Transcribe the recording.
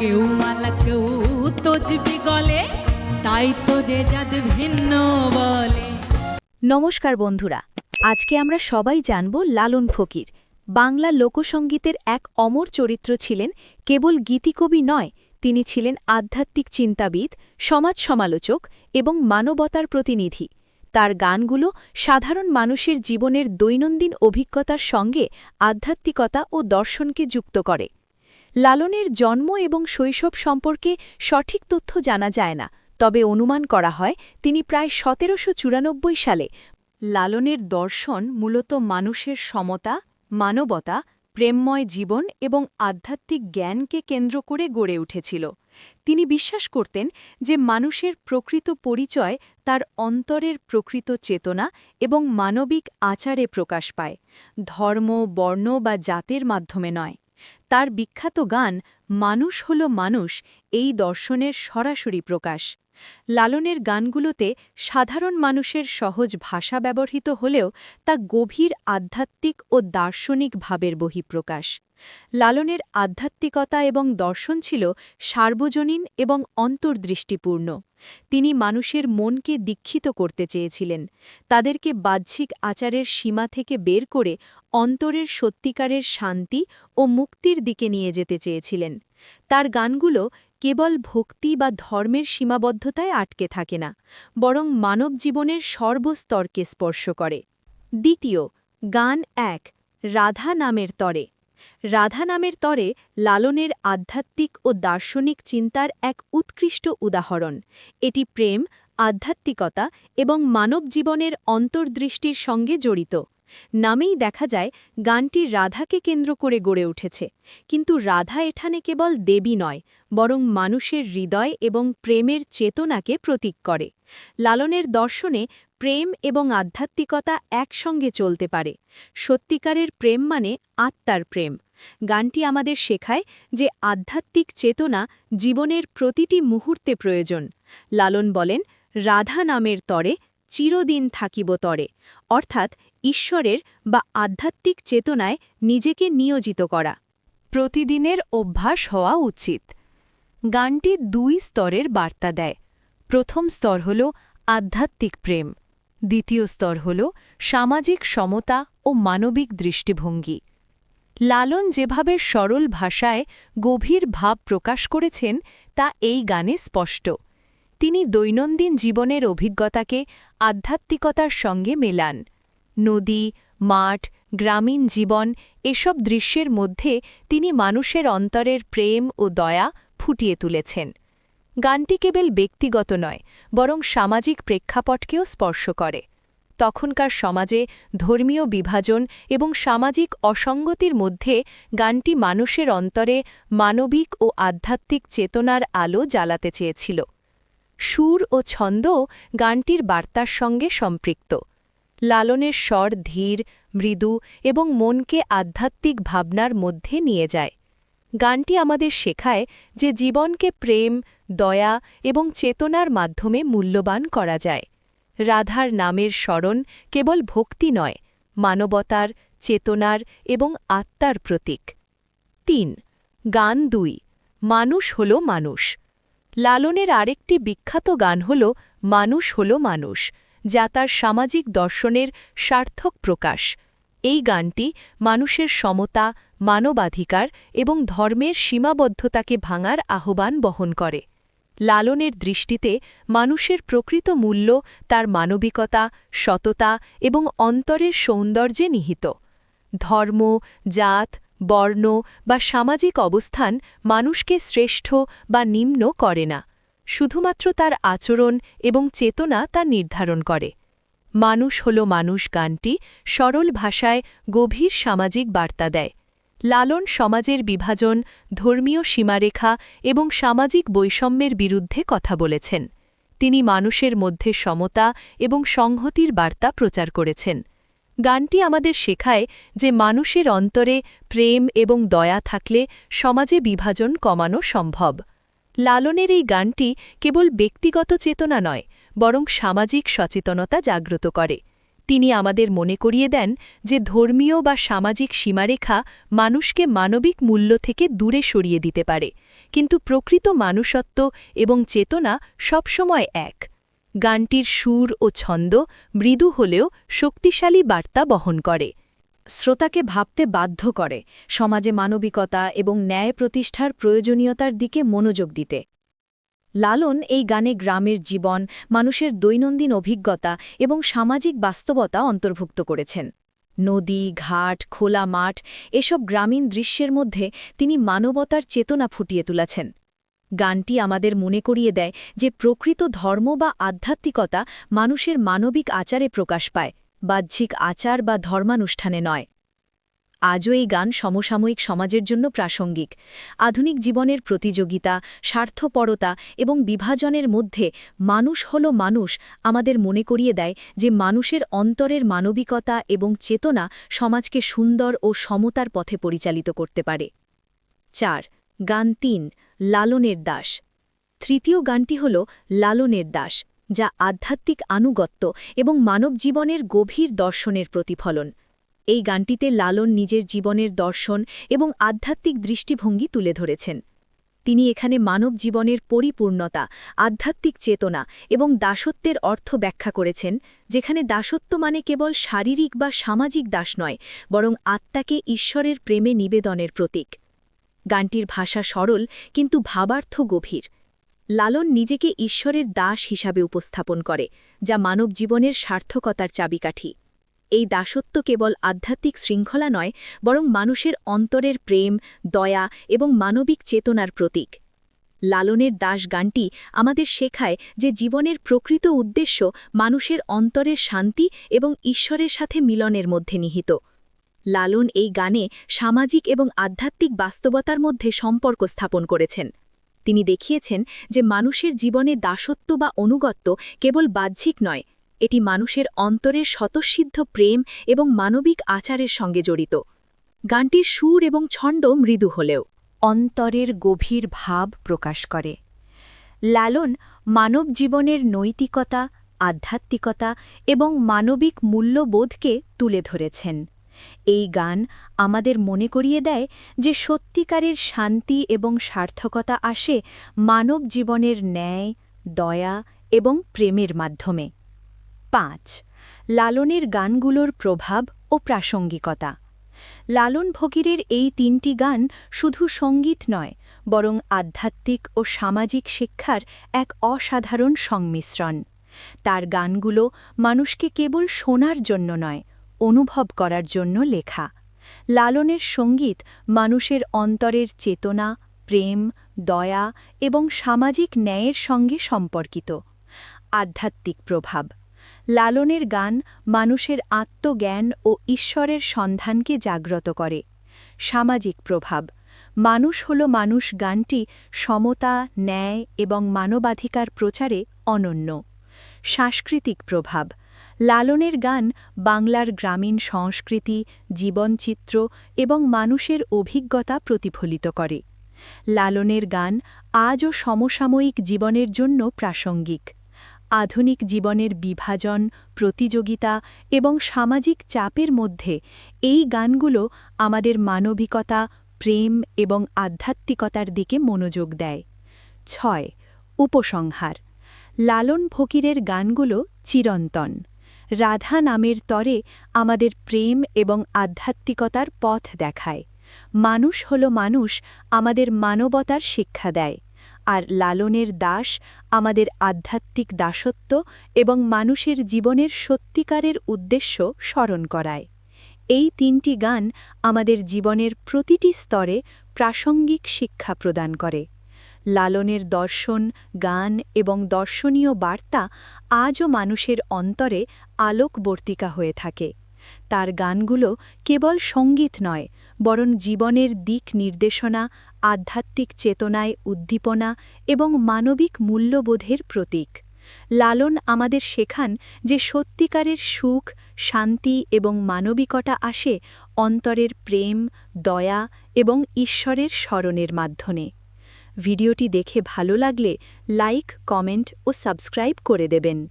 কেউ মালা কেউ তজবি গলে তাই তো রেজাদ ভিন্ন বলে। নমস্কার বন্ধুরা, আজকে আমরা সবাই জানব লালন ফকির। বাংলা লোকসঙ্গীতের এক অমর চরিত্র ছিলেন কেবল গীতিকবি নয়, তিনি ছিলেন আধ্যাত্মিক চিন্তাবিদ, সমাজ সমালোচক এবং মানবতার প্রতিনিধি। তার গানগুলো সাধারণ মানুষের জীবনের দৈনন্দিন অভিজ্ঞতার সঙ্গে আধ্যাত্মিকতা ও দর্শনকে যুক্ত করে। লালনের জন্ম এবং শৈশব সম্পর্কে সঠিক তথ্য জানা যায় না, তবে অনুমান করা হয় তিনি প্রায় সতেরোশো চুরানব্বই সালে লালনের দর্শন মূলত মানুষের সমতা, মানবতা, প্রেমময় জীবন এবং আধ্যাত্মিক জ্ঞানকে কেন্দ্র করে গড়ে উঠেছিল। তিনি বিশ্বাস করতেন যে মানুষের প্রকৃত পরিচয় তার অন্তরের প্রকৃত চেতনা এবং মানবিক আচারে প্রকাশ পায়। ধর্ম, বর্ণ বা জাতের মাধ্যমে নয়। তার বিখ্যাত গান মানুষ হল মানুষ এই দর্শনের সরাসরি প্রকাশ। লালনের গানগুলোতে সাধারণ মানুষের সহজ ভাষা ব্যবহৃত হলেও তা গভীর আধ্যাত্মিক ও দার্শনিক ভাবের বহিঃপ্রকাশ। লালনের আধ্যাত্মিকতা এবং দর্শন ছিল সার্বজনীন এবং অন্তর্দৃষ্টিপূর্ণ। তিনি মানুষের মনকে দীক্ষিত করতে চেয়েছিলেন। তাদেরকে বাহ্যিক আচারের সীমা থেকে বের করে অন্তরের সত্যিকারের শান্তি ও মুক্তির দিকে নিয়ে যেতে চেয়েছিলেন। তার গানগুলো কেবল ভক্তি বা ধর্মের সীমাবদ্ধতায় আটকে থাকে না, বরং মানব জীবনের সর্বস্তরকে স্পর্শ করে। দ্বিতীয়, গান এক, রাধা নামের তরে। রাধা নামের তরে লালনের আধ্যাত্মিক ও দার্শনিক চিন্তার এক উৎকৃষ্ট উদাহরণ। এটি প্রেম, আধ্যাত্মিকতা এবং মানব জীবনের অন্তর্দৃষ্টির সঙ্গে জড়িত। নামেই দেখা যায় গানটি রাধাকে কেন্দ্র করে গড়ে উঠেছে। কিন্তু রাধা এখানে কেবল দেবী নয়, বরং মানুষের হৃদয় এবং প্রেমের চেতনাকে প্রতীক করে। লালনের দর্শনে প্রেম এবং আধ্যাত্মিকতা একসঙ্গে চলতে পারে। সত্যিকারের প্রেম মানে আত্মার প্রেম। গানটি আমাদের শেখায় যে আধ্যাত্মিক চেতনা জীবনের প্রতিটি মুহূর্তে প্রয়োজন। লালন বলেন, রাধা নামের তরে চিরদিন থাকিব তরে। অর্থাৎ ঈশ্বরের বা আধ্যাত্মিক চেতনায় নিজেকে নিয়োজিত করা। প্রতিদিনের অভ্যাস হওয়া উচিত। গানটি দুই স্তরের বার্তা দেয়। প্রথম স্তর হল আধ্যাত্মিক প্রেম। দ্বিতীয় স্তর হল সামাজিক সমতা ও মানবিক দৃষ্টিভঙ্গি। লালন যেভাবে সরল ভাষায় গভীর ভাব প্রকাশ করেছেন, তা এই গানে স্পষ্ট। তিনি দৈনন্দিন জীবনের অভিজ্ঞতাকে আধ্যাত্মিকতার সঙ্গে মেলান। নদী, মাঠ, গ্রামীণ জীবন এসব দৃশ্যের মধ্যে তিনি মানুষের অন্তরের প্রেম ও দয়া ফুটিয়ে তুলেছেন। গানটি কেবল ব্যক্তিগত নয়, বরং সামাজিক প্রেক্ষাপটকেও স্পর্শ করে। তখনকার সমাজে ধর্মীয় বিভাজন এবং সামাজিক অসঙ্গতির মধ্যে গানটি মানুষের অন্তরে মানবিক ও আধ্যাত্মিক চেতনার আলো জ্বালাতে চেয়েছিল। সুর ও ছন্দও গানটির বার্তার সঙ্গে সম্পৃক্ত। লালনের স্বর ধীর, মৃদু এবং মনকে আধ্যাত্মিক ভাবনার মধ্যে নিয়ে যায়। গানটি আমাদের শেখায় যে জীবনকে প্রেম, দয়া এবং চেতনার মাধ্যমে মূল্যবান করা যায়। রাধার নামের স্মরণ কেবল ভক্তি নয়, মানবতার, চেতনার এবং আত্মার প্রতীক। তিন, গান দুই, মানুষ হল মানুষ। লালনের আরেকটি বিখ্যাত গান হল, মানুষ হল মানুষ। যা তার সামাজিক দর্শনের সার্থক প্রকাশ। এই গানটি মানুষের সমতা, মানবাধিকার এবং ধর্মের সীমাবদ্ধতাকে ভাঙার আহ্বান বহন করে। লালনের দৃষ্টিতে মানুষের প্রকৃত মূল্য তার মানবিকতা, সততা এবং অন্তরের সৌন্দর্যে নিহিত। ধর্ম, জাত, বর্ণ বা সামাজিক অবস্থান মানুষকে শ্রেষ্ঠ বা নিম্ন করে না। শুধুমাত্র তার আচরণ এবং চেতনা তা নির্ধারণ করে। মানুষ হল মানুষ গানটি সরল ভাষায় গভীর সামাজিক বার্তা দেয়। লালন সমাজের বিভাজন, ধর্মীয় সীমারেখা এবং সামাজিক বৈষম্যের বিরুদ্ধে কথা বলেছেন। তিনি মানুষের মধ্যে সমতা এবং সংহতির বার্তা প্রচার করেছেন। গানটি আমাদের শেখায় যে মানুষের অন্তরে প্রেম এবং দয়া থাকলে সমাজে বিভাজন কমানো সম্ভব। লালনের এই গানটি কেবল ব্যক্তিগত চেতনা নয়, বরং সামাজিক সচেতনতা জাগ্রত করে। তিনি আমাদের মনে করিয়ে দেন যে ধর্মীয় বা সামাজিক সীমারেখা মানুষকে মানবিক মূল্য থেকে দূরে সরিয়ে দিতে পারে, কিন্তু প্রকৃত মানুষত্ব এবং চেতনা সবসময় এক। গানটির সুর ও ছন্দ মৃদু হলেও শক্তিশালী বার্তা বহন করে। শ্রোতাকে ভাবতে বাধ্য করে, সমাজে মানবিকতা এবং ন্যায় প্রতিষ্ঠার প্রয়োজনীয়তার দিকে মনোযোগ দিতে। লালন এই গানে গ্রামের জীবন, মানুষের দৈনন্দিন অভিজ্ঞতা এবং সামাজিক বাস্তবতা অন্তর্ভুক্ত করেছেন। নদী, ঘাট, খোলা মাঠ, এসব গ্রামীণ দৃশ্যের মধ্যে তিনি মানবতার চেতনা ফুটিয়ে তুলেছেন। গানটি আমাদের মনে করিয়ে দেয় যে প্রকৃত ধর্ম বা আধ্যাত্মিকতা মানুষের মানবিক আচারে প্রকাশ পায়। বাহ্যিক আচার বা ধর্মানুষ্ঠানে নয়। আজও এই গান সমসাময়িক সমাজের জন্য প্রাসঙ্গিক। আধুনিক জীবনের প্রতিযোগিতা, স্বার্থপরতা এবং বিভাজনের মধ্যে মানুষ হল মানুষ আমাদের মনে করিয়ে দেয় যে মানুষের অন্তরের মানবিকতা এবং চেতনা সমাজকে সুন্দর ও সমতার পথে পরিচালিত করতে পারে। চার, গান তিন, লালনের দাস। তৃতীয় গানটি হল লালনের দাস। যা আধ্যাত্মিক আনুগত্য এবং মানব জীবনের গভীর দর্শনের প্রতিফলন। এই গানটিতে লালন নিজের জীবনের দর্শন এবং আধ্যাত্মিক দৃষ্টিভঙ্গি তুলে ধরেছেন। তিনি এখানে মানব জীবনের পরিপূর্ণতা, আধ্যাত্মিক চেতনা এবং দাসত্বের অর্থ ব্যাখ্যা করেছেন, যেখানে দাসত্ব মানে কেবল শারীরিক বা সামাজিক দাস নয়, বরং আত্মাকে ঈশ্বরের প্রেমে নিবেদনের প্রতীক। গানটির ভাষা সরল, কিন্তু ভাবার্থ গভীর। লালন নিজেকে ঈশ্বরের দাস হিসাবে উপস্থাপন করে, যা মানব জীবনের সার্থকতার চাবিকাঠি। এই দাসত্ব কেবল আধ্যাত্মিক শৃঙ্খলা নয়, বরং মানুষের অন্তরের প্রেম, দয়া এবং মানবিক চেতনার প্রতীক। লালনের দাস গানটি আমাদের শেখায় যে জীবনের প্রকৃত উদ্দেশ্য মানুষের অন্তরের শান্তি এবং ঈশ্বরের সাথে মিলনের মধ্যে নিহিত। লালন এই গানে সামাজিক এবং আধ্যাত্মিক বাস্তবতার মধ্যে সম্পর্ক স্থাপন করেছেন। তিনি দেখিয়েছেন যে মানুষের জীবনে দাসত্ব বা অনুগত্য কেবল বাহ্যিক নয়, এটি মানুষের অন্তরের স্বতঃসিদ্ধ প্রেম এবং মানবিক আচারের সঙ্গে জড়িত। গানটির সুর এবং ছন্দ মৃদু হলেও অন্তরের গভীর ভাব প্রকাশ করে। লালন মানব জীবনের নৈতিকতা, আধ্যাত্মিকতা এবং মানবিক মূল্যবোধকে তুলে ধরেছেন। এই গান আমাদের মনে করিয়ে দেয় যে সত্যিকারের শান্তি এবং সার্থকতা আসে মানব জীবনের ন্যায়, দয়া এবং প্রেমের মাধ্যমে। পাঁচ, লালনের গানগুলোর প্রভাব ও প্রাসঙ্গিকতা। লালন ফকিরের এই তিনটি গান শুধু সংগীত নয়, বরং আধ্যাত্মিক ও সামাজিক শিক্ষার এক অসাধারণ সংমিশ্রণ। তার গানগুলো মানুষকে কেবল শোনার জন্য নয় অনুভব করার জন্য লেখা। লালনের সংগীত মানুষের অন্তরের চেতনা, প্রেম, দয়া এবং সামাজিক ন্যায়ের সঙ্গে সম্পর্কিত। আধ্যাত্মিক প্রভাব। লালনের গান মানুষের আত্মজ্ঞান ও ঈশ্বরের সন্ধানকে জাগ্রত করে। সামাজিক প্রভাব। মানুষ হল মানুষ গানটি সমতা, ন্যায় এবং মানবাধিকার প্রচারে অনন্য। সাংস্কৃতিক প্রভাব। লালনের গান বাংলার গ্রামীণ সংস্কৃতি, জীবনচিত্র এবং মানুষের অভিজ্ঞতা প্রতিফলিত করে। লালনের গান আজও সমসাময়িক জীবনের জন্য প্রাসঙ্গিক। আধুনিক জীবনের বিভাজন, প্রতিযোগিতা এবং সামাজিক চাপের মধ্যে এই গানগুলো আমাদের মানবিকতা, প্রেম এবং আধ্যাত্মিকতার দিকে মনোযোগ দেয়। ছয়, উপসংহার। লালন ফকিরের গানগুলো চিরন্তন। রাধা নামের তরে আমাদের প্রেম এবং আধ্যাত্মিকতার পথ দেখায়। মানুষ হল মানুষ, আমাদের মানবতার শিক্ষা দেয়। আর লালনের দাস, আমাদের আধ্যাত্মিক দাসত্ব এবং মানুষের জীবনের সত্যিকারের উদ্দেশ্য স্মরণ করায়। এই তিনটি গান আমাদের জীবনের প্রতিটি স্তরে প্রাসঙ্গিক শিক্ষা প্রদান করে। লালনের দর্শন, গান এবং দর্শনীয় বার্তা আজও মানুষের অন্তরে আলোকবর্তিকা হয়ে থাকে। তার গানগুলো কেবল সংগীত নয়, বরং জীবনের দিক নির্দেশনা, আধ্যাত্মিক চেতনায় উদ্দীপনা এবং মানবিক মূল্যবোধের প্রতীক। লালন আমাদের শেখান যে সত্যিকারের সুখ, শান্তি এবং মানবিকতা আসে অন্তরের প্রেম, দয়া এবং ঈশ্বরের স্মরণের মাধ্যমে। ভিডিওটি দেখে ভালো লাগলে লাইক, কমেন্ট ও সাবস্ক্রাইব করে দেবেন।